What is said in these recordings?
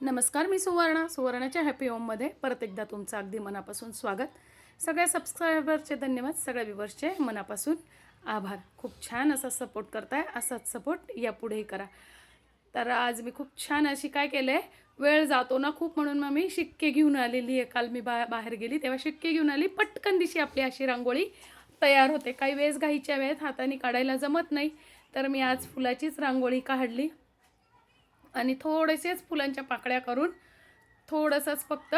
नमस्कार मी सुवर्णा. सुवर्णाच्या हॅपी होममध्ये परत एकदा तुमचं अगदी मनापासून स्वागत. सगळ्या सबस्क्रायबरचे धन्यवाद सगळ्या व्ह्युअर्सचे मनापासून आभार. खूप छान असा सपोर्ट करताय असाच सपोर्ट यापुढेही करा. तर आज मी खूप छान अशी काय केलं आहे वेळ जातो ना खूप म्हणून मग मी शिक्के घेऊन आलेली आहे. काल मी बा बाहेर गेली तेव्हा शिक्के घेऊन आली. पटकन दिशी आपली अशी रांगोळी तयार होते. काही वेळेस घाईच्या वेळेत हाताने काढायला जमत नाही. तर मी आज फुलाचीच रांगोळी काढली. आणि थोडेसेच फुलांच्या पाकळ्या करून थोडंसंच फक्त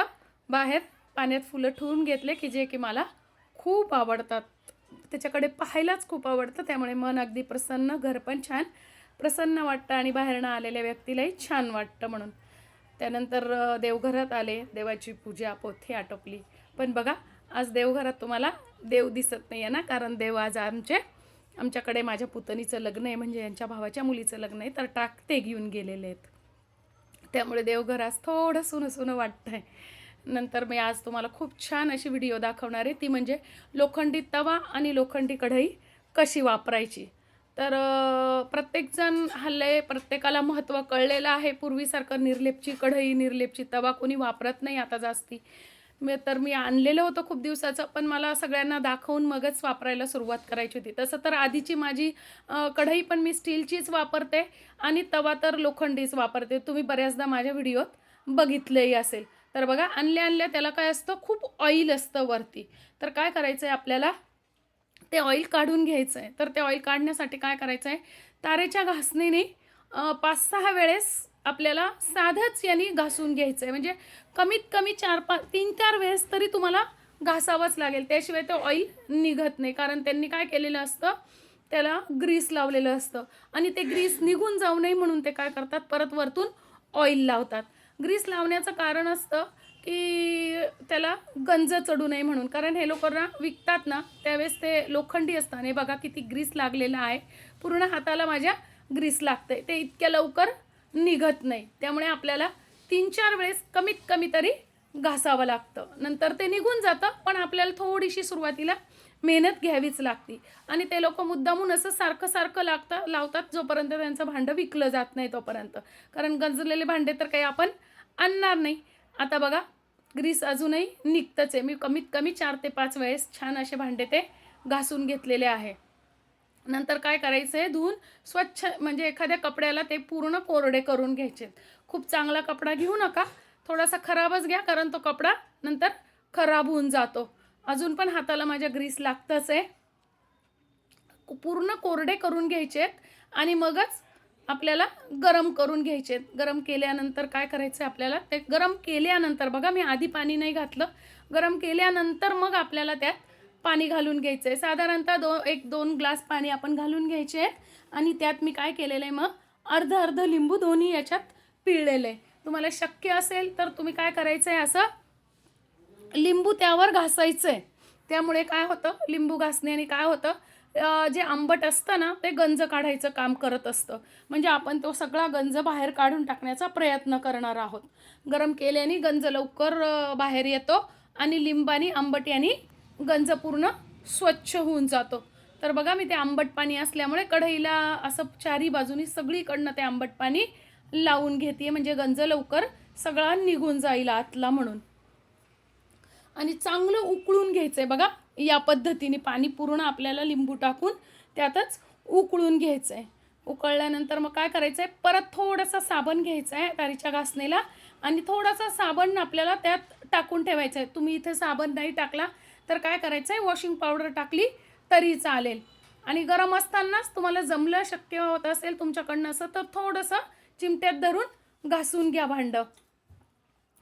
बाहेर पाण्यात फुलं ठेवून घेतले की जे की मला खूप आवडतात. त्याच्याकडे पाहायलाच खूप आवडतं. त्यामुळे मन अगदी प्रसन्न घर पण छान प्रसन्न वाटतं आणि बाहेरनं आलेल्या व्यक्तीलाही छान वाटतं म्हणून. त्यानंतर देवघरात आले देवाची पूजा पोथी आटोपली. पण बघा आज देवघरात तुम्हाला देव दिसत नाही आहे ना कारण देव आज आमचे आमच्याकडे माझ्या पुतणीचं लग्न आहे म्हणजे यांच्या भावाच्या मुलीचं लग्न आहे तर टाकते घेऊन गेलेले आहेत. त्यामुळे देवघरास थोडं सुनं सुनं वाटतं आहे नंतर मी आज तुम्हाला खूप छान अशी व्हिडिओ दाखवणार आहे ती म्हणजे लोखंडी तवा आणि लोखंडी कढई कशी वापरायची. तर प्रत्येकजण हल्ले प्रत्येकाला महत्त्व कळलेलं आहे पूर्वीसारखं निर्लेपची कढई निर्लेपची तवा कोणी वापरत नाही आता जास्ती. मी तर मी आणलेलं होतं खूप दिवसाचं पण मला सगळ्यांना दाखवून मगच वापरायला सुरुवात करायची होती. तसं तर आधीची माझी कढई पण मी स्टीलचीच वापरते आणि तवा तर लोखंडीच वापरते. तुम्ही बऱ्याचदा माझ्या व्हिडिओत बघितलंही असेल. तर बघा आणल्या आणल्या त्याला काय असतं? खूप ऑईल असतं वरती. तर काय करायचं आहे आपल्याला? ते ऑईल काढून घ्यायचं आहे तर ते ऑईल काढण्यासाठी काय करायचं आहे तारेच्या घासणीने पाच सहा वेळेस आपल्याला साधंच यांनी घासून घ्यायचं आहे म्हणजे कमीत कमी चार पाच तीन चार वेळेस तरी तुम्हाला घासावंच लागेल. त्याशिवाय ते ऑइल निघत नाही. कारण त्यांनी काय केलेलं असतं? त्याला ग्रीस लावलेलं असतं. आणि ते ग्रीस निघून जाऊ नये म्हणून ते काय करतात? परत वरतून ऑइल लावतात. ग्रीस लावण्याचं कारण असतं की त्याला गंज चढू नये म्हणून. कारण हे लोकांना विकतात ना त्यावेळेस ते लोखंडी असतात. हे बघा किती ग्रीस लागलेलं आहे. पूर्ण हाताला माझ्या ग्रीस लागते ते इतक्या लवकर निघत नाही. त्यामुळे आपल्याला तीन चार वेळेस कमीत कमी तरी घासावं लागतं. नंतर ते निघून जातं पण आपल्याला थोडीशी सुरुवातीला मेहनत घ्यावीच लागते. आणि ते लोक मुद्दामून असं सारखं सारखं लागतं लावतात जोपर्यंत त्यांचं भांडं विकलं जात नाही तोपर्यंत. कारण गंजलेले भांडे तर काही आपण आणणार नाही. आता बघा ग्रीस अजूनही निघतंच आहे. मी कमीत कमी चार ते पाच वेळेस छान असे भांडे ते घासून घेतलेले आहे. नंतर काय करायचं आहे धुवून स्वच्छ म्हणजे एखाद्या कपड्याला ते पूर्ण कोरडे करून घ्यायचे. खूप चांगला कपडा घेऊ नका थोडासा खराबच घ्या कारण तो कपडा नंतर खराब होऊन जातो. अजून पण हाताला माझ्या ग्रीस लागतंच आहे. पूर्ण कोरडे करून घ्यायचे आणि मगच आपल्याला गरम करून घ्यायचे गरम केल्यानंतर काय करायचं आहे आपल्याला? ते गरम केल्यानंतर बघा मी आधी पाणी नाही घातलं. गरम केल्यानंतर मग आपल्याला त्यात पाणी घालून घ्यायचं आहे साधारणतः दो एक दोन ग्लास पाणी आपण घालून घ्यायचे आहेत. आणि त्यात मी काय केलेलं आहे मग? अर्ध अर्ध लिंबू दोन्ही याच्यात पिळलेलं आहे तुम्हाला शक्य असेल तर तुम्ही काय करायचं आहे असं? लिंबू त्यावर घासायचं आहे त्यामुळे काय होतं? लिंबू घासण्याने काय होतं? जे आंबट असतं ना ते गंज काढायचं काम करत असतं. म्हणजे आपण तो सगळा गंज बाहेर काढून टाकण्याचा प्रयत्न करणार आहोत. गरम केल्याने गंज लवकर बाहेर येतो आणि लिंबानी आंबट यांनी गंज पूर्ण स्वच्छ होऊन जातो. तर बघा मी ते आंबट पाणी असल्यामुळे कढईला असं चारी बाजूनी सगळीकडनं ते आंबट पाणी लावून घेते म्हणजे गंज लवकर सगळा निघून जाईल आतला म्हणून. आणि चांगलं उकळून घ्यायचं आहे बघा या पद्धतीने पाणी पूर्ण आपल्याला लिंबू टाकून त्यातच उकळून घ्यायचं आहे उकळल्यानंतर मग काय करायचं आहे परत थोडासा साबण घ्यायचा आहे तारीच्या घासणीला आणि थोडासा साबण आपल्याला त्यात टाकून ठेवायचा आहे तुम्ही इथे साबण नाही टाकला तर काय करायचं आहे वॉशिंग पावडर टाकली तरी चालेल. आणि गरम असतानाच तुम्हाला जमलं शक्य होत असेल तुमच्याकडनं असं तर थोडंसं चिमट्यात धरून घासून घ्या भांडं.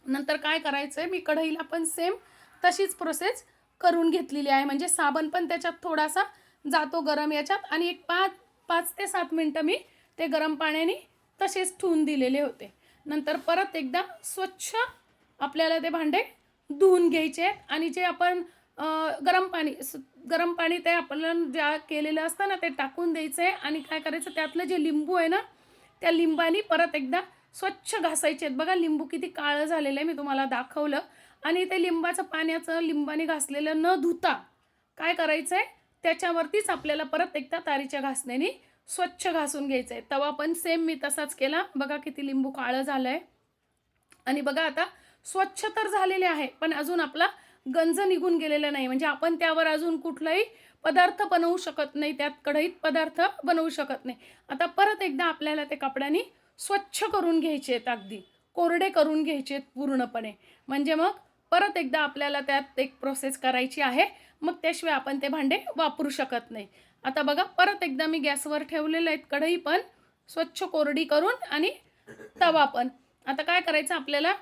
नंतर काय करायचं आहे मी कढईला पण सेम तशीच प्रोसेस करून घेतलेली आहे. म्हणजे साबण पण त्याच्यात थोडासा जातो गरम याच्यात. आणि एक पाच पाच ते सात मिनटं मी ते गरम पाण्याने तसेच ठेवून दिलेले होते. नंतर परत एकदा स्वच्छ आपल्याला ते भांडे धुवून घ्यायचे आहेत. आणि जे आपण गरम पाणी गरम पाणी ते आपण ज्या केलेलं असतं ना ते टाकून द्यायचं आहे आणि काय करायचं त्यातलं जे लिंबू आहे ना त्या लिंबानी परत एकदा स्वच्छ घासायचे आहेत. बघा लिंबू किती काळं झालेलं आहे मी तुम्हाला दाखवलं. आणि ते लिंबाचं पाण्याचं लिंबाने घासलेलं न धुता काय करायचं आहे त्याच्यावरतीच आपल्याला परत एकदा तारीच्या घासण्याने स्वच्छ घासून घ्यायचं आहे. तवा पण सेम मी तसाच केला. बघा किती लिंबू काळं झालं आहे आणि बघा आता स्वच्छ तर झालेले आहे पण अजून आपला गंज निघून गेलेला नाही. म्हणजे आपण त्यावर अजून कुठलाही पदार्थ बनवू शकत नाही त्यात कढईत पदार्थ बनवू शकत नाही. आता परत एकदा आपल्याला ते कपड्यानी स्वच्छ करून घ्यायचे आहेत अगदी. कोरडे करून घ्यायचे आहेत पूर्णपणे. म्हणजे मग परत एकदा आपल्याला त्यात एक प्रोसेस करायची आहे. मग त्याशिवाय आपण ते भांडे वापरू शकत नाही. आता बघा परत एकदा मी गॅसवर ठेवलेलं आहेत कढई पण. स्वच्छ कोरडी करून आणि तवा पण. आता काय करायचं आपल्याला?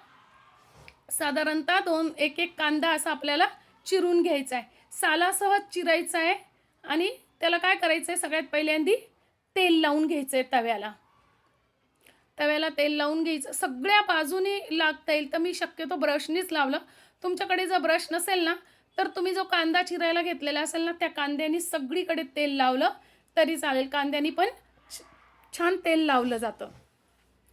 साधारणतः दोन एक एक कांदा असा आपल्याला चिरून घ्यायचा आहे. सालासह चिरायचा आहे आणि त्याला काय करायचं आहे? सगळ्यात पहिल्यांदी तेल लावून घ्यायचं आहे तव्याला. तव्याला तेल लावून घ्यायचं. सगळ्या बाजूनी लागता येईल तर मी शक्यतो ब्रशनीच लावलं. तुमच्याकडे जर ब्रश नसेल ना तर तुम्ही जो कांदा चिरायला घेतलेला असेल ना त्या कांद्यानी सगळीकडे तेल लावलं तरी चालेल. कांद्यानी पण छ- छान तेल लावलं जातं.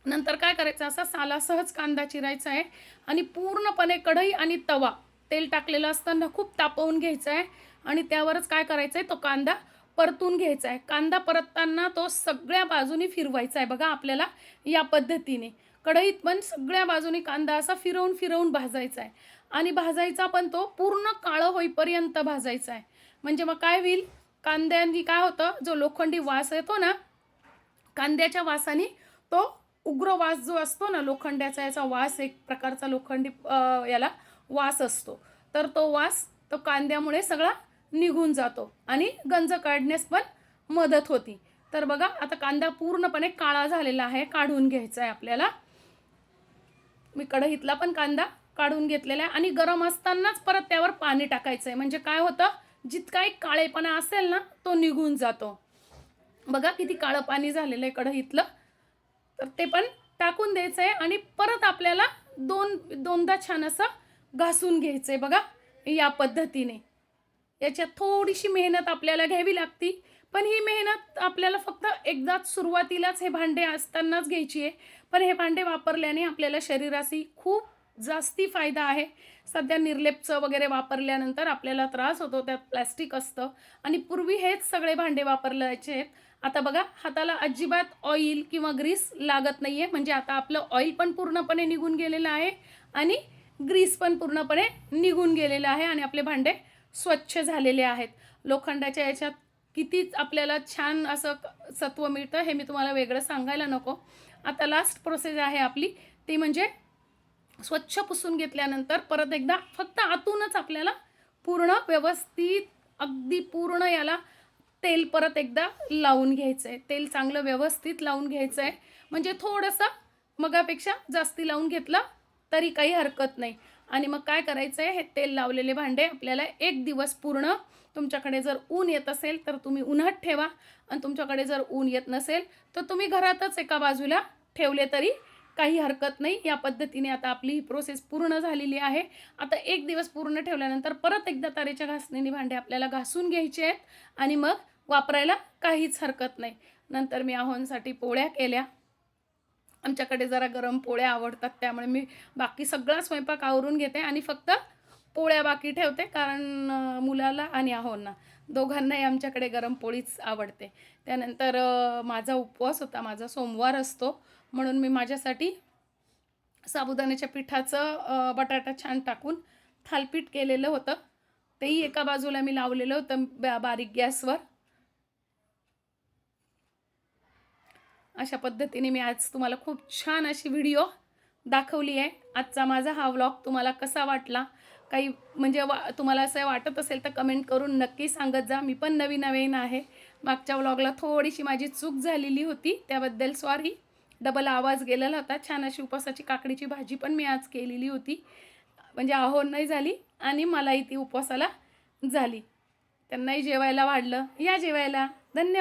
नंतर काय करायचं? असा सालासहच कांदा चिरायचा आहे आणि पूर्णपणे कढई आणि तवा तेल टाकलेलं असताना खूप तापवून घ्यायचं आहे आणि त्यावरच काय करायचं आहे? तो कांदा परतून घ्यायचा आहे. कांदा परतताना तो सगळ्या बाजूनी फिरवायचा आहे. बघा आपल्याला या पद्धतीने. कढईत पण सगळ्या बाजूनी कांदा असा फिरवून फिरवून भाजायचा आहे. आणि भाजायचा पण तो पूर्ण काळं होईपर्यंत भाजायचा आहे. म्हणजे मग काय होईल? कांद्यांनी काय होतं? जो लोखंडी वास येतो ना कांद्याच्या वासाने तो उग्र वास जो असतो ना लोखंड्याचा याचा वास एक प्रकारचा लोखंडी याला वास असतो. तर तो वास तो कांद्यामुळे सगळा निघून जातो आणि गंज काढण्यास पण मदत होती. तर बघा आता कांदा पूर्णपणे काळा झालेला आहे काढून घ्यायचा आहे आपल्याला. मी कढईतला पण कांदा काढून घेतलेला आहे आणि गरम असतानाच परत त्यावर पाणी टाकायचं आहे. म्हणजे काय होतं जितका एक काळेपणा असेल ना तो निघून जातो. बघा किती काळं पाणी झालेलं आहे कढईतलं. तर ते पण टाकून द्यायचं आहे आणि परत आपल्याला दोन दोनदा छान असं घासून घ्यायचं आहे बघा या पद्धतीने. याच्यात थोडीशी मेहनत आपल्याला घ्यावी लागती पण ही मेहनत आपल्याला फक्त एकदाच सुरुवातीलाच हे भांडे असतानाच घ्यायची आहे. पण हे भांडे वापरल्याने आपल्याला शरीराशी खूप जास्ती फायदा आहे. सध्या निर्लेपचं वगैरे वापरल्यानंतर आपल्याला त्रास होतो त्यात प्लॅस्टिक असतं. आणि पूर्वी हेच सगळे भांडे वापरल्याचे आहेत. आता बघा हाताला अजिबात ऑइल किंवा ग्रीस लागत नाही आहे म्हणजे आता आपलं ऑइल पण पूर्णपणे निघून गेलेलं आहे आणि ग्रीस पण पूर्णपणे निघून गेलेलं आहे आणि आपले भांडे स्वच्छ झालेले आहेत. लोखंडाच्या याच्यात किती आपल्याला छान असं क- सत्व मिळतं हे मी तुम्हाला वेगळं सांगायला नको. आता लास्ट प्रोसेस आहे आपली ती म्हणजे स्वच्छ पुसून घेतल्यानंतर परत एकदा फक्त आतूनच आपल्याला पूर्ण व्यवस्थित अगदी पूर्ण याला तेल परत एकदा लावून घ्यायचं आहे तेल चांगलं व्यवस्थित लावून घ्यायचं आहे म्हणजे थोडंसं मगापेक्षा जास्ती लावून घेतलं तरी काही हरकत नाही. आणि मग काय करायचं आहे हे तेल लावलेले भांडे आपल्याला एक दिवस पूर्ण तुमच्याकडे जर ऊन येत असेल तर तुम्ही उन्हात ठेवा. आणि तुमच्याकडे जर ऊन येत नसेल तर तुम्ही घरातच एका बाजूला ठेवले तरी काही हरकत नाही. या पद्धतीने आता आपली ही प्रोसेस पूर्ण झालेली आहे. आता एक दिवस पूर्ण ठेवल्यानंतर परत एकदा तारेच्या घासणीने भांडे आपल्याला घासून घ्यायचे आहेत आणि मग वापरायला काहीच हरकत नाही. नंतर मी आहोंसाठी पोळ्या केल्या. आमच्याकडे जरा गरम पोळ्या आवडतात त्यामुळे मी बाकी सगळा स्वयंपाक आवरून घेते आणि फक्त पोळ्या बाकी ठेवते कारण मुलाला आणि आहोंना. दोघांनाही आमच्याकडे गरम पोळीच आवडते. त्यानंतर माझा उपवास होता. माझा सोमवार असतो. म्हणून मी माझ्यासाठी साबुदाण्याच्या पिठाचं बटाटा छान टाकून थालपीठ केलेलं होतं. तेही एका बाजूला मी लावलेलं होतं बा- बारीक गॅसवर. अशा पद्धतीने मी आज तुम्हाला खूप छान अशी व्हिडिओ दाखवली आहे. आजचा माझा हा व्लॉग तुम्हाला कसा वाटला? काही म्हणजे वा तुम्हाला असं वाटत असेल तर कमेंट करून नक्की सांगत जा. मी पण नवीन नवीन आहे. मागच्या व्लॉगला थोडीशी माझी चूक झालेली होती. त्याबद्दल सॉरी डबल आवाज गेलेला होता. छान अशी उपवासाची काकडीची भाजी पण मी आज केलेली होती. म्हणजे आहोन नाही झाली आणि मलाही ती उपवासाला झाली. त्यांनाही जेवायला वाढलं. या जेवायला. धन्यवाद.